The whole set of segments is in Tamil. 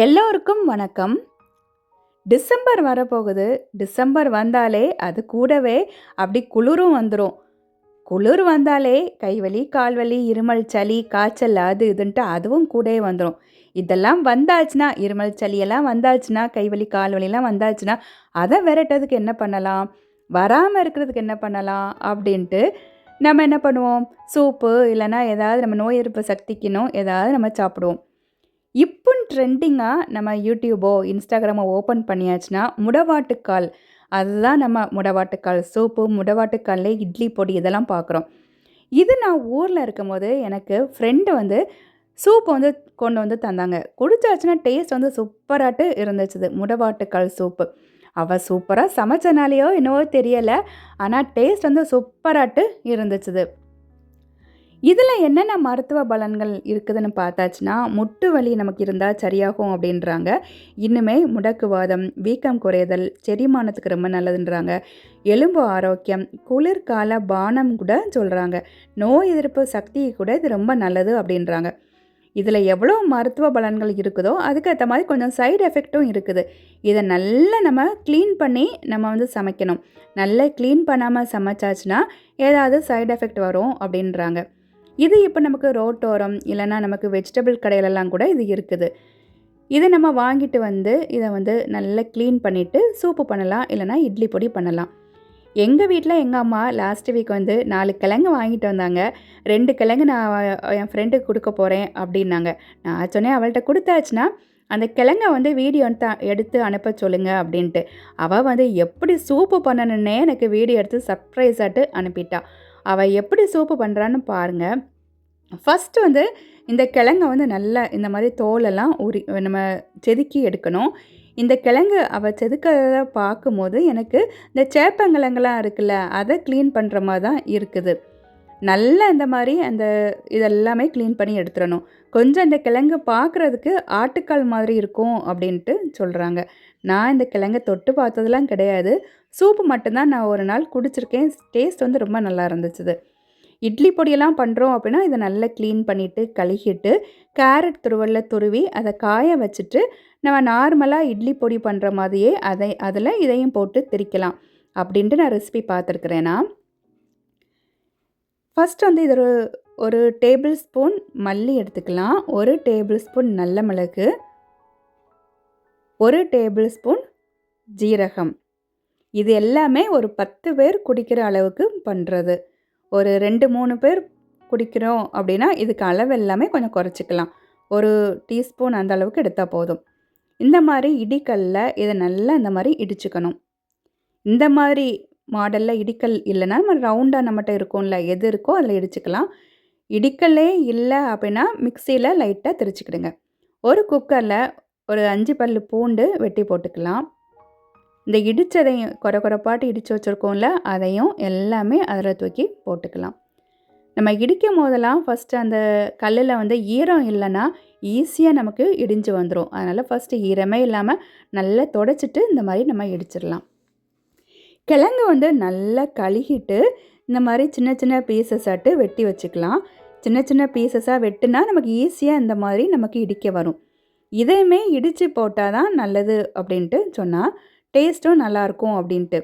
எல்லோருக்கும் வணக்கம். டிசம்பர் வரப்போகுது. டிசம்பர் வந்தாலே அது கூடவே அப்படி குளிரும் வந்துடும் குளிர் வந்தாலே கைவலி கால்வலி இருமல் சளி காய்ச்சல் அது இதுன்ட்டு அதுவும் கூடவே வந்துடும் இதெல்லாம் வந்தாச்சுன்னா இருமல் சளியெல்லாம் வந்தாச்சுன்னா கைவலி கால்வலிலாம் வந்தாச்சுன்னா அதை விரட்டதுக்கு என்ன பண்ணலாம்? வராமல் இருக்கிறதுக்கு என்ன பண்ணலாம்? அப்படின்ட்டு நம்ம என்ன பண்ணுவோம்? சூப்பு இல்லைன்னா ஏதாவது நம்ம நோய் எதிர்ப்பு சக்திக்கணும் ஏதாவது நம்ம சாப்பிடுவோம். இப்போ ட்ரெண்டிங்காக நம்ம யூடியூபோ இன்ஸ்டாகிராமோ ஓப்பன் பண்ணியாச்சுன்னா முடவாட்டுக்கால். அதுதான் நம்ம முடவாட்டுக்கால் சூப்பு முடவாட்டுக்கால்ல இட்லி பொடி இதெல்லாம் பார்க்குறோம். இது நான் ஊரில் இருக்கும்போது எனக்கு ஃப்ரெண்டு வந்து சூப்பு வந்து கொண்டு வந்து தந்தாங்க. குடிச்சாச்சுன்னா டேஸ்ட் வந்து சூப்பராட்டு இருந்துச்சுது முடவாட்டுக்கால் சூப்பு அவள் சூப்பராக சமைச்சனாலேயோ என்னவோ தெரியலை ஆனால் டேஸ்ட் வந்து சூப்பராட்டு இருந்துச்சுது. இதில் என்னென்ன மருத்துவ பலன்கள் இருக்குதுன்னு பார்த்தாச்சுன்னா முட்டு வலி நமக்கு இருந்தால் சரியாகும் அப்படின்றாங்க. இன்னுமே முடக்குவாதம் வீக்கம் குறைதல் செரிமானத்துக்கு ரொம்ப நல்லதுன்றாங்க. எலும்பு ஆரோக்கியம் குளிர்கால பானம் கூட சொல்கிறாங்க நோய் எதிர்ப்பு சக்தி கூட இது ரொம்ப நல்லது அப்படின்றாங்க. இதில் எவ்வளோ மருத்துவ பலன்கள் இருக்குதோ அதுக்கேற்ற மாதிரி கொஞ்சம் சைடு எஃபெக்ட்டும் இருக்குது. இதை நல்லா நம்ம க்ளீன் பண்ணி நம்ம வந்து சமைக்கணும். நல்லா க்ளீன் பண்ணாமல் சமைச்சாச்சுன்னா ஏதாவது சைடு எஃபெக்ட் வரும் அப்படின்றாங்க. இது இப்போ நமக்கு ரோட்டோரம் இல்லைன்னா நமக்கு வெஜிடபிள் கடையிலலாம் கூட இது இருக்குது. இதை நம்ம வாங்கிட்டு வந்து இதை வந்து நல்லா க்ளீன் பண்ணிவிட்டு சூப்பு பண்ணலாம் இல்லைனா இட்லி பொடி பண்ணலாம். எங்கள் வீட்டில் எங்கள் அம்மா லாஸ்ட் வீக் வந்து நாலு கிழங்கு வாங்கிட்டு வந்தாங்க. ரெண்டு கிழங்கு நான் என் ஃப்ரெண்டுக்கு கொடுக்க போகிறேன் அப்படின்னாங்க. நான் சொன்னேன் அவள்கிட்ட கொடுத்தாச்சுன்னா அந்த கிழங்க வந்து வீடியோ எடுத்து எடுத்து அனுப்ப சொல்லுங்கள் அப்படின்ட்டு. அவள் வந்து எப்படி சூப்பு பண்ணணுன்னே எனக்கு வீடியோ எடுத்து சர்ப்ரைஸாட்டு அனுப்பிட்டாள் அனுப்பிட்டா. அவள் எப்படி சூப்பு பண்ணுறான்னு பாருங்கள் ஃபஸ்ட்டு வந்து இந்த கிழங்க வந்து நல்லா இந்த மாதிரி தோலெல்லாம் உரி நம்ம செதுக்கி எடுக்கணும். இந்த கிழங்கு அவள் செதுக்கிறத பார்க்கும்போது எனக்கு இந்த சேப்பங்கிழங்கெல்லாம் இருக்குல்ல அதை க்ளீன் பண்ணுற மாதிரி தான் இருக்குது. நல்லா இந்த மாதிரி அந்த இதெல்லாமே க்ளீன் பண்ணி எடுத்துடணும். கொஞ்சம் இந்த கிழங்கு பார்க்குறதுக்கு ஆட்டுக்கால் மாதிரி இருக்கும் அப்படின்ட்டு சொல்கிறாங்க நான் இந்த கிழங்கை தொட்டு பார்த்ததெல்லாம் கிடையாது. சூப்பு மட்டும்தான் நான் ஒரு நாள் குடிச்சிருக்கேன். டேஸ்ட் வந்து ரொம்ப நல்லா இருந்துச்சு இட்லி பொடியெல்லாம் பண்ணுறோம் அப்படின்னா இதை நல்லா க்ளீன் பண்ணிவிட்டு கழுகிட்டு கேரட் துருவலில் துருவி அதை காய வச்சுட்டு நம்ம நார்மலாக இட்லி பொடி பண்ணுற மாதிரியே அதை அதில் இதையும் போட்டு திரிக்கலாம் அப்படின்ட்டு நான் ரெசிபி பார்த்துருக்குறேன்னா ஃபஸ்ட் வந்து இது ஒரு ஒரு டேபிள் ஸ்பூன் மல்லி எடுத்துக்கலாம். ஒரு டேபிள் ஸ்பூன் நல்ல மிளகு. ஒரு டேபிள் ஸ்பூன் ஜீரகம். இது எல்லாமே ஒரு பத்து பேர் குடிக்கிற அளவுக்கு பண்ணுறது ஒரு ரெண்டு மூணு பேர் குடிக்கிறோம் அப்படின்னா இதுக்கு அளவு எல்லாமே கொஞ்சம் குறைச்சிக்கலாம். ஒரு டீஸ்பூன் அந்த அளவுக்கு எடுத்தால் போதும். இந்த மாதிரி இடிக்கல்ல இதை நல்லா இந்த மாதிரி இடிச்சுக்கணும். இந்த மாதிரி மாடலில் இடிக்கல் இல்லைன்னா நம்ம ரவுண்டாக நம்மகிட்ட இருக்கும்ல எது இருக்கோ அதில் இடிச்சுக்கலாம். இடிக்கல்லே இல்லை அப்படின்னா மிக்சியில் லைட்டாக திரிச்சுக்கிடுங்க. ஒரு குக்கரில் ஒரு அஞ்சு பல் பூண்டு வெட்டி போட்டுக்கலாம். இந்த இடித்ததையும் குறை குறைப்பாட்டு இடித்து வச்சுருக்கோம்ல அதையும் எல்லாமே அதில் தூக்கி போட்டுக்கலாம். நம்ம இடிக்கும் போதெல்லாம் ஃபஸ்ட்டு அந்த கல்லில் வந்து ஈரம் இல்லைன்னா ஈஸியாக நமக்கு இடிஞ்சு வந்துடும் அதனால் ஃபஸ்ட்டு ஈரமே இல்லாமல் நல்லா தொடச்சிட்டு இந்த மாதிரி நம்ம இடிச்சிடலாம். கிழங்கு வந்து நல்லா கழுகிட்டு இந்த மாதிரி சின்ன சின்ன பீசஸாட்டு வெட்டி வச்சுக்கலாம். சின்ன சின்ன பீசஸாக வெட்டுனா நமக்கு ஈஸியாக இந்த மாதிரி நமக்கு இடிக்க வரும். இதையுமே இடித்து போட்டால் தான் நல்லது அப்படின்ட்டு சொன்னால் டேஸ்ட்டும் நல்லாயிருக்கும் அப்படின்ட்டு.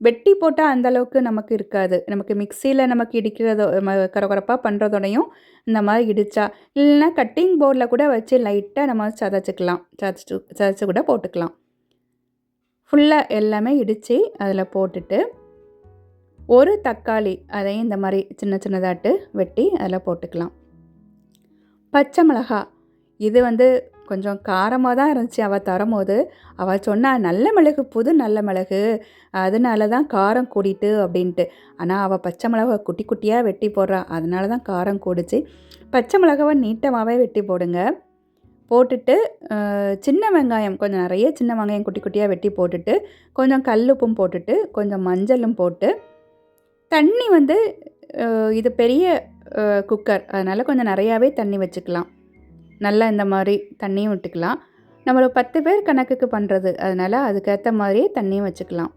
வெட்டி போட்டால் அந்தளவுக்கு நமக்கு இருக்காது. நமக்கு மிக்சியில் நமக்கு இடிக்கிறதோ கரகரப்பாக பண்ணுறதோடையும் இந்த மாதிரி இடித்தா இல்லைன்னா கட்டிங் போர்டில் கூட வச்சு லைட்டாக நம்ம சதைச்சிக்கலாம். சதைச்சு சதைச்சி கூட போட்டுக்கலாம். ஃபுல்லாக எல்லாமே இடித்து அதில் போட்டுட்டு ஒரு தக்காளி அதையும் இந்த மாதிரி சின்ன சின்னதாட்டு வெட்டி அதில் போட்டுக்கலாம். பச்சை மிளகா இது வந்து கொஞ்சம் காரமாக தான் இருந்துச்சு அவள் தரும்போது. அவள் சொன்னால் நல்ல மிளகு புது நல்ல மிளகு. அதனால தான் காரம் கூடிட்டு அப்படின்ட்டு. ஆனால் அவள் பச்சை மிளகா குட்டி குட்டியாக வெட்டி போடுறா. அதனால தான் காரம் கூடிச்சு. பச்சை மிளகாவை நீட்டமாகவே வெட்டி போடுங்க. போட்டுட்டு சின்ன வெங்காயம் கொஞ்சம் நிறைய சின்ன வெங்காயம் குட்டி குட்டியாக வெட்டி போட்டுட்டு கொஞ்சம் கல்லுப்பும் போட்டுட்டு கொஞ்சம் மஞ்சளும் போட்டு தண்ணி வந்து இது பெரிய குக்கர். அதனால் கொஞ்சம் நிறையாவே தண்ணி வச்சுக்கலாம். நல்லா இந்த மாதிரி தண்ணியும் விட்டுக்கலாம். நம்ம பத்து பேர் கணக்குக்கு பண்ணுறது அதனால் அதுக்கேற்ற மாதிரியே தண்ணியும் வச்சுக்கலாம்.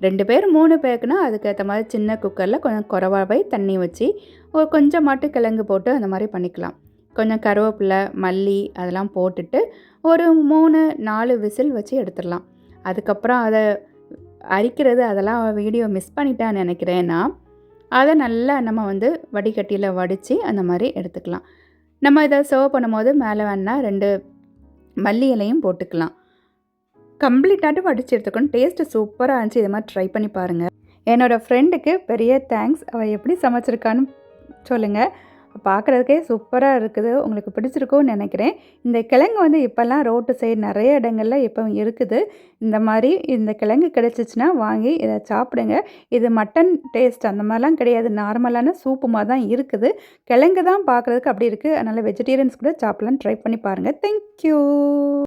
ரெண்டு பேர் மூணு பேருக்குனா அதுக்கேற்ற மாதிரி சின்ன குக்கரில் கொஞ்சம் குறவாவே தண்ணி வச்சு ஒரு கொஞ்சம் மாட்டு கிழங்கு போட்டு அந்த மாதிரி பண்ணிக்கலாம். கொஞ்சம் கருவேப்பிலை மல்லி அதெல்லாம் போட்டுட்டு ஒரு மூணு நாலு விசில் வச்சு எடுத்துடலாம். அதுக்கப்புறம் அதை அரிக்கிறது அதெல்லாம் வீடியோ மிஸ் பண்ணிட்டேன்னு நினைக்கிறேன்னா அதை நல்லா நம்ம வந்து வடிகட்டியில் வடித்து அந்த மாதிரி எடுத்துக்கலாம். நம்ம இதை சர்வ் பண்ணும்போது மேலே வேணால் ரெண்டு மல்லி இலையும் போட்டுக்கலாம். கம்ப்ளீட்டாட்டு வடித்து எடுத்துக்கணும். டேஸ்ட்டு சூப்பராக இருந்துச்சு. இது மாதிரி ட்ரை பண்ணி பாருங்கள் என்னோடய ஃப்ரெண்டுக்கு பெரிய தேங்க்ஸ் அவள் எப்படி சமைச்சிருக்கான்னு சொல்லுங்கள் பார்க்குறதுக்கே சூப்பராக இருக்குது. உங்களுக்கு பிடிச்சிருக்கும்னு நினைக்கிறேன். இந்த கிழங்கு வந்து இப்போல்லாம் ரோட்டு சைடு நிறைய இடங்கள்ல இப்போ இருக்குது. இந்த மாதிரி இந்த கிழங்கு கிடச்சிச்சின்னா வாங்கி இதை சாப்பிடுங்க. இது மட்டன் டேஸ்ட் அந்த மாதிரிலாம் கிடையாது. நார்மலான சூப்பு மாதிரி தான் இருக்குது. கிழங்கு தான் பார்க்குறதுக்கு அப்படி இருக்குது அதனால் வெஜிடேரியன்ஸ் கூட சாப்பிட்லான்னு ட்ரை பண்ணி பாருங்கள் தேங்க்யூ